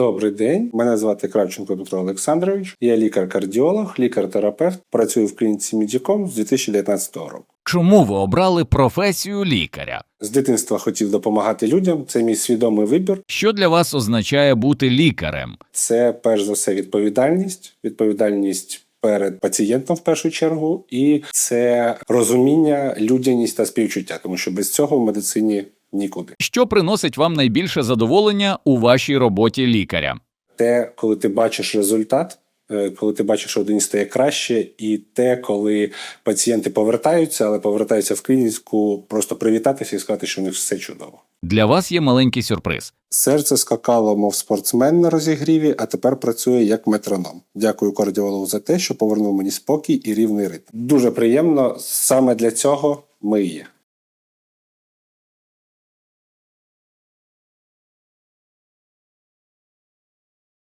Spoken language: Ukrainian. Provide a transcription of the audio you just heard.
Добрий день. Мене звати Кравченко Дмитро Олександрович. Я лікар-кардіолог, лікар-терапевт. Працюю в клініці Медіком з 2019 року. Чому ви обрали професію лікаря? З дитинства хотів допомагати людям. Це мій свідомий вибір. Що для вас означає бути лікарем? Це перш за все відповідальність, відповідальність перед пацієнтом в першу чергу, і це розуміння, людяність та співчуття, тому що без цього в медицині нікуди. Що приносить вам найбільше задоволення у вашій роботі лікаря? те, коли ти бачиш результат, е, коли ти бачиш, що один стає краще, і те, коли пацієнти повертаються, але повертаються в клініку, просто привітатися і сказати, що у них все чудово. Для вас є маленький сюрприз. Серце скакало, мов спортсмен на розігріві, а тепер працює як метроном. Дякую кардіологу за те, що повернув мені спокій і рівний ритм. Дуже приємно. Саме для цього ми є.